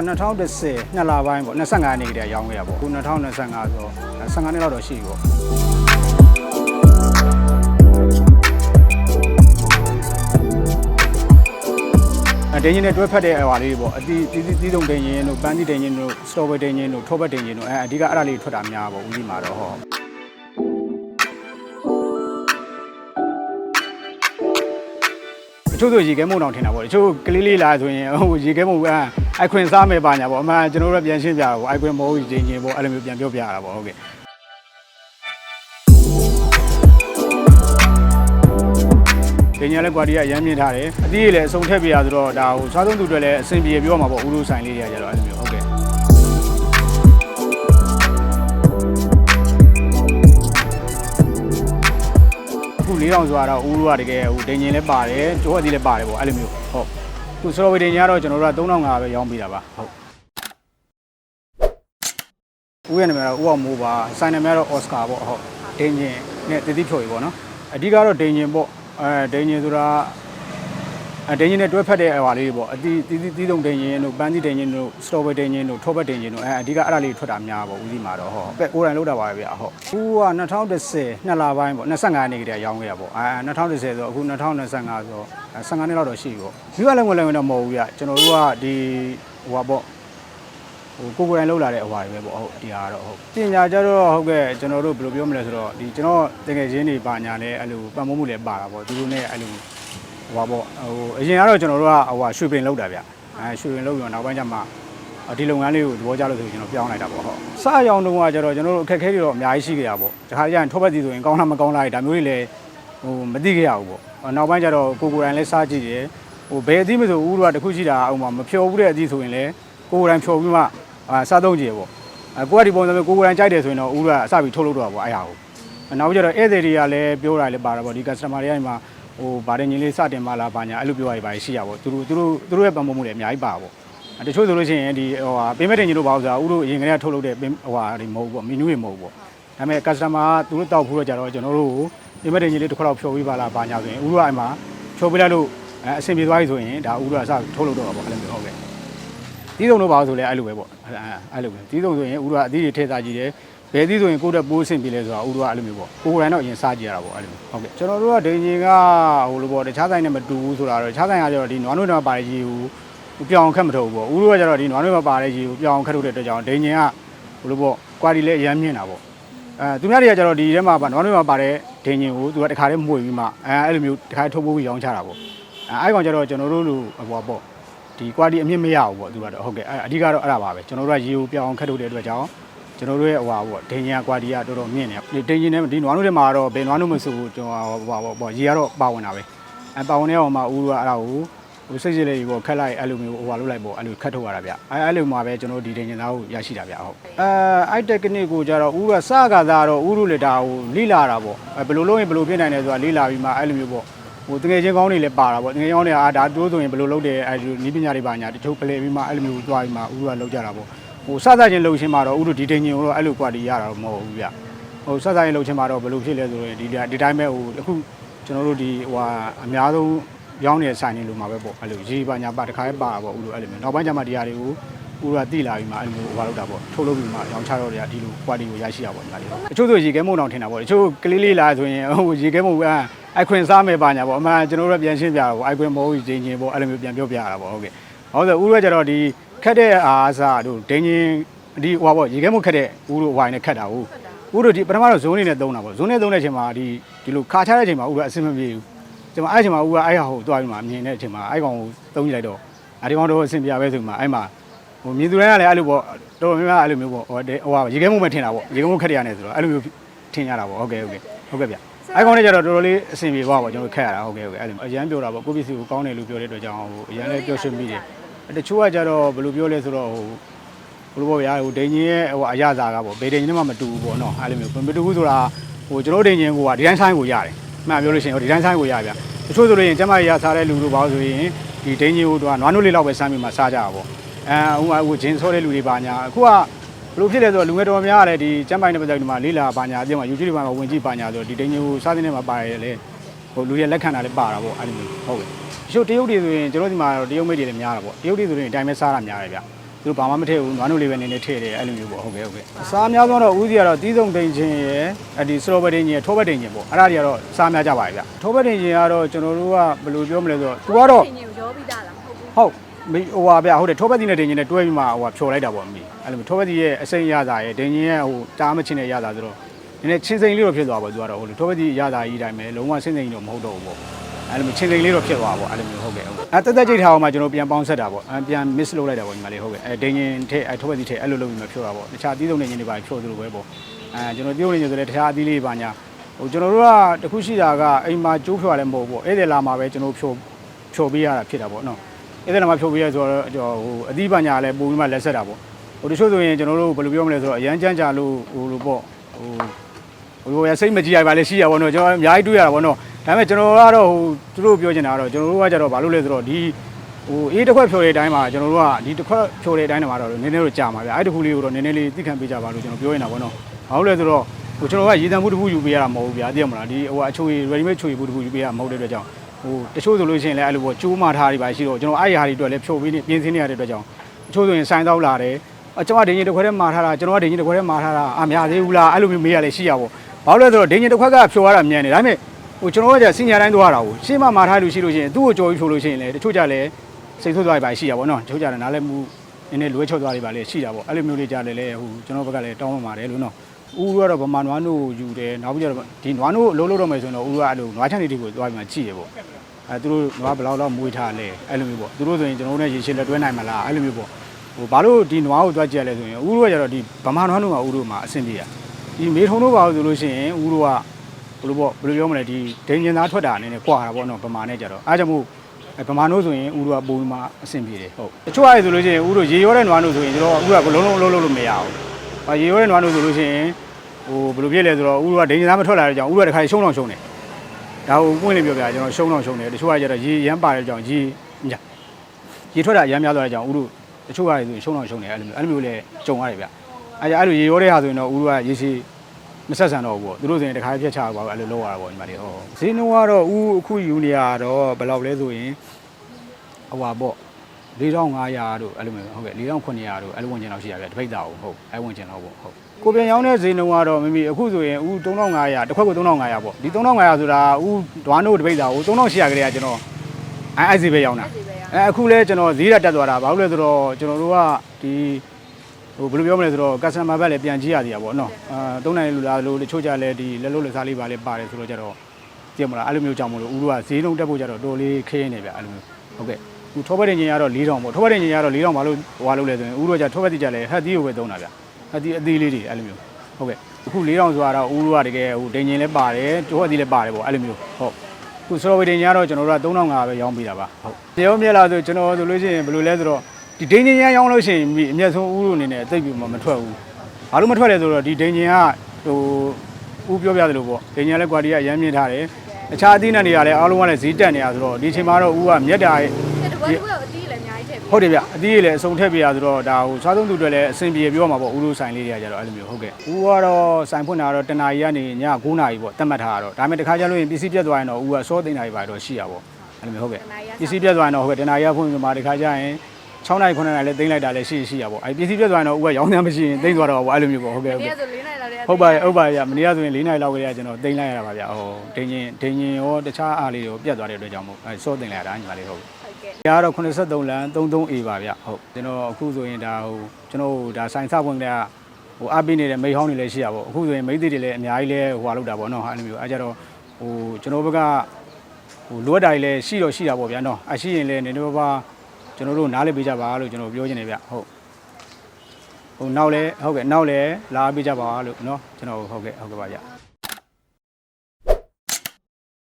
2010နှစ်လပိုင်းပေါ့25နှစ်ကတည်းကရောင်းခဲ့ရပေါ့အခု2025ဆိုတော့15နှစ်လောက်တော့ရှိပြီပေါ့အတင်းရင်နဲ့တွဲဖက်တဲ့ဟွာလေးတွေပေါ့အတီးတီးတီးတုံတင်ရင်တို့ပန်းတီတင်ရင်တို့စတော်ဘယ်တင်ရင်တို့ထောဘက်တင်ရင်တို့အဲအဓိကအဲ့ဒါလေးထွက်တာများပေါ့ဦးကြီးမှာတော့ဟောတချို့ဆိုရေခဲမုံတောင်ထင်တာပေါ့တချို့ကလေးလေးလာဆိုရင်ဟိုရေခဲမုံက အိုက်ခွင်စားမယ်ပါညာပေါ့အမှန်ကျွန်တော်တို့ကပြန်ရှင်းပြတာပေါ့အိုက်ခွင်မဟုတ်ရင်ချင်းပေါ့အဲ့လိုမျိုးပြန်ပြောပြရတာပေါ့ဟုတ်ကဲ့ပညာလဲကွာတီကအရမ်းမြင့်ထားတယ်အသီးတွေလည်းအစုံထည့်ပြရဆိုတော့ဒါဟိုစားသုံးသူတွေလည်းအဆင်ပြေပြောမှာပေါ့ဦးလူဆိုင်လေးတွေကကြတော့အဲ့လိုမျိုးဟုတ်ကဲ့အခု၄000ဆိုတာတော့ဦးလူကတကယ်ဟိုဒင်ဂျင်လည်းပါတယ်ကျိုးအသီးလည်းပါတယ်ပေါ့အဲ့လိုမျိုးဟုတ် ခုစတော်ဝီဒင်ဂျင်ကတော့ကျွန်တော်တို့က3500ပဲရောင်းပေးတာပါဟုတ်ဦးရဲ့နာမည်ကတော့ဦးအောင်မိုးပါဆိုင်နာမည်ကတော့အော်စကာပေါ့ဟုတ်ဒင်ဂျင်နဲ့တတိဖြိုကြီးပေါ့နော်အဓိကတော့ဒင်ဂျင်ပေါ့အဲဒင်ဂျင်ဆိုတာအဲ ဒင်ဂျင်နဲ့တွဲဖက်တဲ့ဟွာလေးတွေပေါ့အတီးတီးတီးတုံဒင်ဂျင်တို့ပန်းတီဒင်ဂျင်တို့စတော်ဘယ်ဒင်ဂျင်တို့ထောဘက်ဒင်ဂျင်တို့အဲအဓိကအဲ့ဒါလေးထွက်တာများပေါ့ဦးစီးမှာတော့ဟုတ်ပဲကိုယ်တိုင်လောက်တာပါပဲဗျာဟုတ်အခုက2010နှစ်လပိုင်းပေါ့25နှစ်ကတည်းကရောင်းခဲ့ရပေါ့အဲ2010ဆိုအခု2025ဆိုတော့15နှစ်လောက်တော့ရှိပြီပေါ့ဒီကလည်းငွေလည်းဝင်တော့မဟုတ်ဘူးဗျကျွန်တော်တို့ကဒီဟိုပါပေါ့ဟိုကိုယ်ကိုယ်တိုင်လောက်လာတဲ့ဟိုဟာတွေပဲပေါ့ဟုတ်ဒီဟာကတော့ဟုတ်ပညာကြတော့ဟုတ်ကဲ့ကျွန်တော်တို့ဘယ်လိုပြောမလဲဆိုတော့ဒီကျွန်တော်တကယ်ချင်းတွေပါညာလဲအဲ့လိုပတ်မမှုလည်းပါတာပေါ့သူတို့ ਨੇ အဲ့လို ဟိုပါပေါ့ဟိုအရင်ကတော့ကျွန်တော်တို့ကဟိုဟာရွှေပင်လောက်တာဗျအဲရွှေပင်လောက်ပြီးတော့နောက်ပိုင်းကျမှဒီလုပ်ငန်းလေးကိုသဘောကျလို့ဆိုပြီးကျွန်တော်ပြောင်းလိုက်တာပေါ့ဟုတ်စအရောင်တုန်းကကျတော့ကျွန်တော်တို့အခက်အခဲတွေတော့အများကြီးရှိခဲ့တာပေါ့တခါကျရင်ထောပတ်စီဆိုရင်ကောင်းလားမကောင်းလားဒါမျိုးတွေလည်းဟိုမသိခဲ့ရဘူးပေါ့နောက်ပိုင်းကျတော့ကိုကိုယ်တိုင်လည်းစားကြည့်တယ်ဟိုဘယ်အသီးမဆိုဦးတို့ကတခုရှိတာအောင်မမဖြော်ဘူးတဲ့အသီးဆိုရင်လည်းကိုယ်တိုင်ဖြော်ပြီးမှအာစားသုံးကြည့်ရပေါ့အဲကိုကဒီပုံစံမျိုးကိုကိုယ်တိုင်ကြိုက်တယ်ဆိုရင်တော့ဦးကအစပြီးထုတ်လုပ်တော့ပေါ့အဲ့ဟာကိုနောက်ပြီးကျတော့ဧည့်သည်တွေကလည်းပြောတာလည်းပါတာပေါ့ဒီ customer တွေကဒီမှာ ဟိုဗာတဲ့ညီလေးစတင်မလားဘာညာအဲ့လိုပြောရပါရှိရပေါ့သူတို့သူတို့သူတို့ရဲ့ပံ့ပိုးမှုတွေအများကြီးပါပေါ့တချို့ဆိုလို့ရှိရင်ဒီဟိုဟာပေးမဲ့တင်ညီတို့ပါဥစားဦးတို့အရင်ကတည်းကထုတ်လုပ်တဲ့ဟိုဟာဒီမဟုတ်ပေါ့မီနူးတွေမဟုတ်ပေါ့ဒါပေမဲ့ customer ကသူတို့တောက်ဖို့တော့ကြတော့ကျွန်တော်တို့ကိုပေးမဲ့တင်ညီလေးတစ်ခါတော့ဖြော်ပေးပါလားဘာညာဆိုရင်ဦးတို့ကအဲ့မှာဖြော်ပေးလိုက်လို့အဲအဆင်ပြေသွားပြီဆိုရင်ဒါဦးတို့ကစထုတ်လုပ်တော့တာပေါ့အဲ့လိုမျိုးဟုတ်ကဲ့တီးစုံတို့ပါဆိုလဲအဲ့လိုပဲပေါ့အဲ့အဲ့လိုပဲတီးစုံဆိုရင်ဦးတို့ကအသီးတွေထည့်စားကြည့်တယ် ဘယ်သီးဆိုရင်ကိုယ့်တက်ပိုးဆင်ပြေလဲဆိုတာဦးတို့ကအဲ့လိုမျိုးပေါ့ကိုယ်ကိုယ်တိုင်တော့အရင်စားကြည့်ရတာပေါ့အဲ့လိုမျိုးဟုတ်ကဲ့ကျွန်တော်တို့ကဒိန်ဂျင်ကဟိုလိုပေါ့တခြားဆိုင်နဲ့မတူဘူးဆိုတာတော့တခြားဆိုင်ကကျတော့ဒီနွားနွေးတော့ပါတဲ့ကြီးကိုပြောင်းခက်မထုတ်ဘူးပေါ့ဦးတို့ကကျတော့ဒီနွားနွေးမပါတဲ့ကြီးကိုပြောင်းခက်ထုတ်တဲ့အတွက်ကြောင့်ဒိန်ဂျင်ကဟိုလိုပေါ့ကွာတီလည်းအရမ်းမြင့်တာပေါ့အဲသူများတွေကကျတော့ဒီထဲမှာပါနွားနွေးမှာပါတဲ့ဒိန်ဂျင်ကိုသူကတခါတည်းမှုွေပြီးမှအဲအဲ့လိုမျိုးတခါတည်းထုတ်ပိုးပြီးရောင်းချတာပေါ့အဲအဲ့ကောင်ကျတော့ကျွန်တော်တို့လိုဟိုပေါ့ဒီ quality အမြင့်မရဘူးပေါ့သူကတော့ဟုတ်ကဲ့အဲ့အဓိကတော့အဲ့ဒါပါပဲကျွန်တော်တို့ကရေကိုပြောင်းခတ်ထုတ်တဲ့အတွက်ကြောင့် ကျွန်တော်တို့ရဲ့ဟိုဟာပေါ့ဒိန်ညာ quality ကတော်တော်မြင့်နေတယ်ဒိန်ညာနဲ့ဒီနွားနို့တွေမှာတော့ဘယ်နွားနို့မဆိုဘူးကျွန်တော်ဟိုဟာပေါ့ရေကတော့ပါဝင်တာပဲအဲပါဝင်တဲ့ဟိုမှာဦးကအဲ့ဒါကိုဟိုစိတ်စိတ်လေးကြီးပေါ့ခက်လိုက်အဲ့လိုမျိုးဟိုဟာလုပ်လိုက်ပေါ့အဲ့လိုခတ်ထုတ်ရတာဗျအဲ့အဲ့လိုမှာပဲကျွန်တော်ဒီဒိန်ညာသားကိုရရှိတာဗျဟုတ်အဲအဲ့ technique ကိုကြတော့ဦးကစကားသားတော့ဦးတို့လေဒါဟိုလိလာတာပေါ့အဲဘယ်လိုလုပ်ရင်ဘယ်လိုဖြစ်နိုင်လဲဆိုတာလိလာပြီးမှအဲ့လိုမျိုးပေါ့ဟိုတငယ်ချင်းကောင်းတွေလည်းပါတာပေါ့တငယ်ချင်းကောင်းတွေကအာဒါတိုးဆိုရင်ဘယ်လိုလုပ်တယ်အဲနီးပညာတွေပါညာတချို့ပလဲပြီးမှအဲ့လိုမျိုးတွားပြီးမှဥရောလောက်ကြတာပေါ့ ဟိုစစချင်းလှုပ်ချင်းမှာတော့ဥတို့ဒီတင်ချင်းကိုတော့အဲ့လို quality ရတာတော့မဟုတ်ဘူးဗျဟိုစစချင်းလှုပ်ချင်းမှာတော့ဘယ်လိုဖြစ်လဲဆိုရင်ဒီဒီတိုင်းပဲဟိုအခုကျွန်တော်တို့ဒီဟိုဟာအများဆုံးရောင်းနေတဲ့ဆိုင်နေလို့မှာပဲပေါ့အဲ့လိုရေးပါညာပါတခါပဲပါတာပေါ့ဥတို့အဲ့လိုမျိုးနောက်ပိုင်းကျမှဒီဟာတွေကိုဥရောတိလာပြီးမှအဲ့လိုဟိုဟာလောက်တာပေါ့ထုတ်လုပ်ပြီးမှရောင်းချတော့တွေကဒီလို quality ကိုရရှိရပါညာလေးတချို့ဆိုရေခဲမုံတောင်ထင်တာပေါ့တချို့ကလေးလေးလာဆိုရင်ဟိုရေခဲမုံကအိုက်ခွင်စားမယ်ပါညာပေါ့အမှန်ကျွန်တော်တို့ပြန်ရှင်းပြတာပေါ့အိုက်ခွင်မဟုတ်ချင်းချင်းပေါ့အဲ့လိုမျိုးပြန်ပြောပြရတာပေါ့ဟုတ်ကဲ့ဟုတ်ဆိုဦးရကျတော့ဒီ ခက်တဲ့အားစားတို့ဒင်းချင်းဒီဟိုပါပေါ့ရေခဲမခက်တဲ့ဦးတို့ဝိုင်းနဲ့ခက်တာဟုတ်ဦးတို့ဒီပထမတော့ဇုံးနေနဲ့သုံးတာပေါ့ဇုံးနေသုံးတဲ့အချိန်မှာဒီဒီလိုခါချတဲ့အချိန်မှာဦးကအဆင်မပြေဘူးကျွန်တော်အဲ့အချိန်မှာဦးကအဲ့ဟာကိုတွားပြီးမှမြင်တဲ့အချိန်မှာအဲ့ကောင်ကိုသုံးကြည့်လိုက်တော့အဲ့ဒီကောင်တော့အဆင်ပြေပဲဆိုမှအဲ့မှာဟိုမြင်သူတိုင်းကလည်းအဲ့လိုပေါ့တော်များများအဲ့လိုမျိုးပေါ့ဟိုဟိုရေခဲမုံပဲထင်တာပေါ့ရေခဲမုံခက်တဲ့ရတယ်ဆိုတော့အဲ့လိုမျိုးထင်ရတာပေါ့ဟုတ်ကဲ့ဟုတ်ကဲ့ဟုတ်ကဲ့ဗျအိုင်ကွန်နဲ့ကျတော့တော်တော်လေးအဆင်ပြေသွားပါကျွန်တော်ခက်ရတာဟုတ်ကဲ့ဟုတ်ကဲ့အဲ့လိုအရန်ပြောတာပေါ့ကိုပစ္စည်းကိုကောင်းတယ်လို့ပြောတဲ့အတွက်ကြောင့်ဟိုအရန်လည်းပြောရှင်းမိတယ် တချို့ကကျတော့ဘယ်လိုပြောလဲဆိုတော့ဟိုဘယ်လိုပေါ့ဗျာဟိုဒိန်ကြီးရဲ့ဟိုအရသာကပေါ့ဘေဒိန်ကြီးနဲ့မှမတူဘူးပေါ့နော်အဲ့လိုမျိုးမတူဘူးဆိုတာဟိုကျွန်တော်ဒိန်ကြီးကိုကဒီတိုင်းဆိုင်ကိုရတယ်မှန်ပြောလို့ရှိရင်ဒီတိုင်းဆိုင်ကိုရဗျတချို့ဆိုလို့ရင်ကျမရစားတဲ့လူတို့ပါဆိုရင်ဒီဒိန်ကြီးကိုတော့နွားနို့လေးလောက်ပဲစမ်းပြီးမှစားကြတာပေါ့အဲဟိုဟိုဂျင်းဆောတဲ့လူတွေပါညာအခုကဘလို့ဖြစ်လဲဆိုတော့လူငယ်တော်များရတယ်ဒီကျမ်းပိုင်တဲ့ပတ်သက်ဒီမှာလေးလာပါညာအပြင်မှာ YouTube မှာဝင်ကြည့်ပါညာဆိုတော့ဒီတိန်ကြီးကိုစားတဲ့နေမှာပါတယ်လေဟိုလူရဲ့လက်ခံတာလည်းပါတာပေါ့အဲ့လိုမျိုးဟုတ်ကဲ့တ ချို့တရုတ်တွေဆိုရင်ကျွန်တော်ဒီမှာတရုတ်မိတ်တွေလည်းများတာပေါ့တရုတ်တွေဆိုရင်အတိုင်းပဲစားတာများတယ်ဗျသူတို့ဘာမှမထည့်ဘူးနွားနို့လေးပဲနည်းနည်းထည့်တယ်အဲ့လိုမျိုးပေါ့ဟုတ်ကဲ့ဟုတ်ကဲ့အစားအများဆုံးတော့ဦးစီကတော့တီးဆုံးတိန်ချင်းရယ်အဒီစတော်ဘယ်တင်ချင်းရယ်ထိုးဘက်တင်ချင်းပေါ့အဲ့ဒါတွေကတော့စားများကြပါရဲ့ဗျထိုးဘက်တင်ချင်းကတော့ကျွန်တော်တို့ကဘယ်လိုပြောမလဲဆိုတော့သူကတော့တင်ကြီးကိုရောပြီးသားလားမဟုတ်ဘူးဟုတ်မေဟိုပါဗျဟုတ်တယ်ထိုးဘက်တီနဲ့တင်ချင်းနဲ့တွဲပြီးမှဟိုဖြော်လိုက်တာပေါ့မီအဲ့လိုမျိုးထိုးဘက်တီရဲ့အစိမ့်ရတာရဲ့တင်ချင်းရဲ့ဟိုတားမချင်းတဲ့ရတာဆိုတော့နည်းနည်းချင်းစိန်လေးတော့ဖြစ်သွားပါသူကတော့ဟိုလိုထိုးဘက်တီရတာကြီးတိုင်းပဲလုံးဝဆင်းစိန်ကြီးတော့မဟုတ်တော့ဘူးပေါ့ အဲ့လိုမျိုးချင်းစိန်လေးတော့ဖြစ်သွားပါပေါ့အဲ့လိုမျိုးဟုတ်ကဲ့ဟုတ်ကဲ့အဲတက်တက်ကြိတ်ထားအောင်မှကျွန်တော်ပြန်ပေါင်းဆက်တာပေါ့အဲပြန် miss လုပ်လိုက်တာပေါ့ညီမလေးဟုတ်ကဲ့အဲတင်ချင်းထဲအဲထိုးဘက်တီထဲအဲ့လိုလုပ်ပြီးမှဖြော်တာပေါ့တခြားတီးဆုံးတင်ချင်းတွေပါဖြော်သလိုပဲပေါ့အဲကျွန်တော်တီးဆုံးတင်ချင်းဆိုလည်းတခြားအသီးလေးပါညာဟိုကျွန်တော်တို့ကတခုရှိတာကအိမ်မှာကျိုးဖြော်လည်းမဟုတ်ဘူးပေါ့အဲ့ဒီလာမှာပဲကျွန်တော်ဖြော်ဖြော်ပေးရတာဖြစ်တာပေါ့နော်အဲ့ဒါမှဖြုတ်ပေးရဆိုတော့ကျွန်တော်ဟိုအသီးပညာလည်းပုံပြီးမှလက်ဆက်တာပေါ့ဟိုတချို့ဆိုရင်ကျွန်တော်တို့ဘယ်လိုပြောမလဲဆိုတော့အရန်ကြမ်းကြလို့ဟိုလိုပေါ့ဟိုဟိုရစိတ်မကြည်ရပါလေရှိရပါတော့ကျွန်တော်အများကြီးတွေးရတာပေါ့နော် ဒါပေမဲ့ကျွန်တော်ကတော့ဟိုသူတို့ပြောချင်တာကတော့ကျွန်တော်တို့ကကြတော့ဘာလို့လဲဆိုတော့ဒီဟိုအေးတစ်ခွက်ဖြိုတဲ့အတိုင်းမှာကျွန်တော်တို့ကဒီတစ်ခွက်ဖြိုတဲ့အတိုင်းမှာတော့နည်းနည်းတော့ကြာမှာဗျအဲ့တခုလေးကိုတော့နည်းနည်းလေးသိခံပေးကြပါလို့ကျွန်တော်ပြောနေတာပေါ့နော်ဘာလို့လဲဆိုတော့ဟိုကျွန်တော်ကရေတံမှုတစ်ခုယူပေးရတာမဟုတ်ဘူးဗျာသိရမလားဒီဟိုအချိုး ready made ချိုးရမှုတစ်ခုယူပေးရမှာမဟုတ်တဲ့အတွက်ကြောင့်ဟိုတချို့ဆိုလို့ရှိရင်လည်းအဲ့လိုပေါ့ကျိုးမထားတွေပါရှိတော့ကျွန်တော်အဲ့ဒီဟာတွေအတွက်လည်းဖြုတ်ပြီးနေပြင်းစင်းနေရတဲ့အတွက်ကြောင့်တချို့ဆိုရင်ဆိုင်တော့လာတယ်အကျွန်တော်ဒင်းကြီးတစ်ခွက်ထဲမှာထားတာကျွန်တော်ကဒင်းကြီးတစ်ခွက်ထဲမှာထားတာအများသေးဘူးလားအဲ့လိုမျိုးမေးရလဲရှိရပေါ့ဘာလို့လဲဆိုတော့ဒင်းကြီးတစ်ခွက်ကဖြိုရတာမြန်တယ်ဒါပေမဲ့ ဟိုကျွန်တော်ကじゃစင်ညာတိုင်းသွားတာကိုရှေ့မှာမှာထားလို့ရှိလို့ရှိရင်သူ့ကိုကြော်ပြီးဖြိုလို့ရှိရင်လည်းတချို့ကြလည်းစိတ်ဆိုးသွားတွေပါရှိရပါတော့တချို့ကြလည်းနားလည်းမှုနည်းနည်းလွဲချော့သွားတွေပါလေရှိတာပေါ့အဲ့လိုမျိုးလေးကြလည်းလေဟိုကျွန်တော်ဘက်ကလည်းတောင်းပန်ပါတယ်လို့နော်ဦးကတော့ဗမာနွားနို့ယူတယ်နောက်ပြီးတော့ဒီနွားနို့အလုံးလုံးတော့မယ်ဆိုရင်တော့ဦးကအဲ့လိုနွားချန်လေးတွေကိုသွားပြီးမှကြည့်ရပေါ့အဲသူတို့နွားဘယ်လောက်လောက်မွေးထားလဲအဲ့လိုမျိုးပေါ့သူတို့ဆိုရင်ကျွန်တော်တို့နဲ့ရေရှည်လက်တွဲနိုင်မလားအဲ့လိုမျိုးပေါ့ဟိုဘာလို့ဒီနွားကိုတွားကြည့်ရလဲဆိုရင်ဦးတို့ကကြတော့ဒီဗမာနွားတို့ကဦးတို့မှာအဆင်ပြေရဒီမေထုံတို့ပါလို့ဆိုလို့ရှိရင်ဦးတို့က ဘယ်လိုပေါ့ဘယ်လိုပြောမလဲဒီဒိန်ကျင်သားထွက်တာအနေနဲ့ကွာတာပေါ့နော်ဗမာနဲ့ကြတော့အားကြောင့်မို့အဲဗမာနို့ဆိုရင်ဦးတို့ကပုံမှန်အဆင်ပြေတယ်ဟုတ်တချို့အားဆိုလို့ရှိရင်ဦးတို့ရေရောတဲ့နွားတို့ဆိုရင်ကျွန်တော်ဦးကလုံးလုံးလုံးလုံးလို့မရဘူးဟာရေရောတဲ့နွားတို့ဆိုလို့ရှိရင်ဟိုဘယ်လိုဖြစ်လဲဆိုတော့ဦးတို့ကဒိန်ကျင်သားမထွက်လာတဲ့ကြောင့်ဦးတို့ကတခါရှုံးတော့ရှုံးတယ်ဒါကိုပွင့်လေးပြောပြကျွန်တော်ရှုံးတော့ရှုံးတယ်တချို့ကကျတော့ရေရမ်းပါတဲ့ကြောင့်ရေညာရေထွက်တာရမ်းများသွားတဲ့ကြောင့်ဥတို့တချို့ကလည်းဆိုရှုံးတော့ရှုံးတယ်အဲ့လိုမျိုးအဲ့လိုမျိုးလည်းကြုံရတယ်ဗျအဲ့ဒါအဲ့လိုရေရောတဲ့ဟာဆိုရင်တော့ဥတို့ကရေရှိ မဆက်ဆံတော့ဘူးပေါ့သူတို့ဆိုရင်တခါပြက်ချပါဘူးအဲ့လိုလုပ်ရတာပေါ့ညီမလေးဟောဈေးနှုန်းကတော့ဥအခုယူနေရတော့ဘယ်လောက်လဲဆိုရင်ဟိုပါပေါ့4500တို့အဲ့လိုမျိုးဟုတ်ကဲ့4900တို့အဲ့လိုဝင်ကျင်လောက်ရှိရဗျတပိတ်တာဟုတ်ဟုတ်အဲ့ဝင်ကျင်လောက်ပေါ့ဟုတ်ကိုပြန်ရောင်းတဲ့ဈေးနှုန်းကတော့မမီအခုဆိုရင်ဥ3500တစ်ခွက်ကို3500ပေါ့ဒီ3500ဆိုတာဥဒွားနို့တပိတ်တာကို3800ကလေးကကျွန်တော်အဲ့အဲ့ဈေးပဲရောင်းတာအဲ့ဒီပဲရအဲအခုလဲကျွန်တော်ဈေးရတက်သွားတာဘာလို့လဲဆိုတော့ကျွန်တော်တို့ကဒီ ဟိုဘယ်လိုပြောမလဲဆိုတော့ customer ဘက်လည်းပြန်ကြည့်ရသေးတာပေါ့နော်အာသုံးနိုင်လူလားလို့တချို့ကြလဲဒီလက်လို့လက်စားလေးပါလဲပါတယ်ဆိုတော့ကြတော့ကြည့်မလားအဲ့လိုမျိုးကြောင့်မလို့ဦးတို့ကဈေးလုံးတက်ဖို့ကြတော့တော်လေးခင်းနေဗျအဲ့လိုမျိုးဟုတ်ကဲ့ခုထောပတ်တင်ချင်းကတော့4000ပေါ့ထောပတ်တင်ချင်းကတော့4000ဘာလို့ဟွာလို့လဲဆိုရင်ဦးတို့ကထောပတ်တိကြလဲဟက်သီးကိုပဲသုံးတာဗျဟက်သီးအသေးလေးတွေအဲ့လိုမျိုးဟုတ်ကဲ့အခု4000ဆိုတာတော့ဦးတို့ကတကယ်ဟိုတင်ချင်းလည်းပါတယ်ထောပတ်တိလည်းပါတယ်ပေါ့အဲ့လိုမျိုးဟုတ်ခုစတော်ဝေတင်ကြီးကတော့ကျွန်တော်တို့က3500ပဲရောင်းပေးတာပါဟုတ်တရားမြက်လာဆိုကျွန်တော်ဆိုလို့ရှိရင်ဘယ်လိုလဲဆိုတော့ ဒီဒိန်ဂျင်ရရောင်းလို့ရှိရင်မိအမျက်ဆုံးဦးလို့အနေနဲ့သိပ်ပြီးမှမထွက်ဘူးဘာလို့မထွက်လဲဆိုတော့ဒီဒိန်ဂျင်ကဟိုဦးပြောပြသလိုပေါ့ဒိန်ဂျင်ကလည်းကွာတီကအရမ်းမြင့်ထားတယ်အခြားအသီးနှံတွေကလည်းအားလုံးကလည်းဈေးတက်နေတာဆိုတော့ဒီအချိန်မှာတော့ဦးကမြက်တာရဲ့တဲ့တကွက်တကွက်အတီးလည်းအများကြီးထည့်ပြီးဟုတ်တယ်ဗျအသီးတွေလည်းအစုံထည့်ပေးရဆိုတော့ဒါဟိုစားသုံးသူတွေလည်းအဆင်ပြေပြောမှာပေါ့ဦးတို့ဆိုင်လေးတွေကကြတော့အဲ့လိုမျိုးဟုတ်ကဲ့ဦးကတော့ဆိုင်ဖွင့်တာတော့တနာရီကနေည9နာရီပေါ့တတ်မှတ်ထားတာတော့ဒါပေမဲ့တခါကျလို့ရင်ပစ္စည်းပြတ်သွားရင်တော့ဦးကစောသိန်းနာရီပါတော့ရှိရပါပေါ့အဲ့လိုမျိုးဟုတ်ကဲ့ပစ္စည်းပြတ်သွားရင်တော့ဟုတ်ကဲ့တနာရီကဖွင့်ပြီးမှဒီခါကျရင် 6နိုင်9နိုင်လည်းသိမ့်လိုက်တာလည်းရှိရှိရပါအဲ့ပစ္စည်းပြတ်သွားရင်တော့ဥကရောင်းတယ်မရှိရင်သိမ့်သွားတော့ပါအဲ့လိုမျိုးပေါ့ဟုတ်ကဲ့ဟုတ်ဒီကဲ့ကဆို၄နိုင်လာတဲ့ဟုတ်ပါရဲ့ဟုတ်ပါရဲ့မနေ့ကဆိုရင်4နိုင်လောက်ကလေးကကျွန်တော်သိမ့်လိုက်ရတာပါဗျဟိုဒင်းရင်ဒင်းရင်ရောတခြားအားလေးတွေကိုပြတ်သွားတဲ့အတွက်ကြောင့်မို့အဲစောသိမ့်လိုက်ရတာညီမလေးဟုတ်ဟုတ်ကဲ့ဒါကတော့83လမ်း 33A ပါဗျဟုတ်ကျွန်တော်အခုဆိုရင်ဒါဟိုကျွန်တော်ဒါဆိုင်စပွင့်ကလေးကဟိုအပိနေတဲ့မိဟောင်းတွေလည်းရှိရပါအခုဆိုရင်မိသစ်တွေလည်းအများကြီးလဲဟိုဟာလောက်တာပေါ့နော်အဲ့လိုမျိုးအဲကြတော့ဟိုကျွန်တော်ဘက်ကဟိုလိုအပ်တာတွေလည်းရှိတော့ရှိတာပေါ့ဗျာနော်အရှိရင်လည်းနေနေပါပါ ကျွန်တော်တို့နားလည်ပေးကြပါလို့ကျွန်တော်ပြောချင်တယ်ဗျဟုတ်ဟိုနောက်လဲဟုတ်ကဲ့နောက်လဲလာပေးကြပါလို့နော်ကျွန်တော်ဟုတ်ကဲ့ဟုတ်ကဲ့ပါဗျ